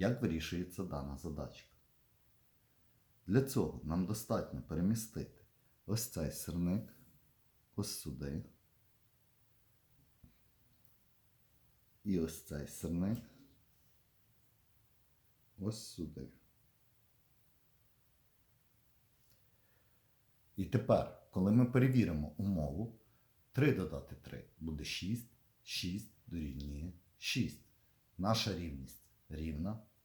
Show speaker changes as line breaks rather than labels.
Як вирішується дана задачка? Для цього нам достатньо перемістити ось цей сирник ось сюди. І ось цей сирник ось сюди. І тепер, коли ми перевіримо умову, 3 додати 3 буде 6, 6 дорівнює 6. Наша рівність рівна,